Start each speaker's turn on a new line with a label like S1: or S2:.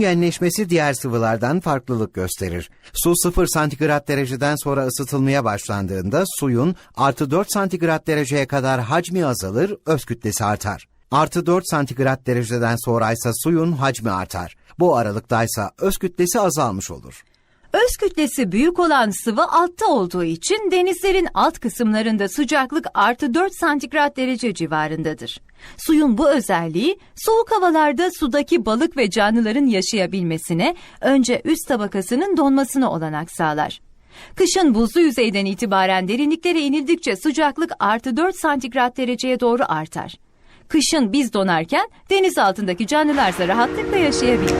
S1: yenleşmesi diğer sıvılardan farklılık gösterir. Su 0 santigrat dereceden sonra ısıtılmaya başlandığında suyun artı 4 santigrat dereceye kadar hacmi azalır, öz kütlesi artar. Artı 4 santigrat dereceden sonra ise suyun hacmi artar. Bu aralıktaysa öz kütlesi azalmış olur.
S2: Öz kütlesi büyük olan sıvı altta olduğu için denizlerin alt kısımlarında sıcaklık artı 4 santigrat derece civarındadır. Suyun bu özelliği soğuk havalarda sudaki balık ve canlıların yaşayabilmesine önce üst tabakasının donmasına olanak sağlar. Kışın buzlu yüzeyden itibaren derinliklere inildikçe sıcaklık artı 4 santigrat dereceye doğru artar. Kışın biz donarken deniz altındaki canlılarsa rahatlıkla yaşayabilir.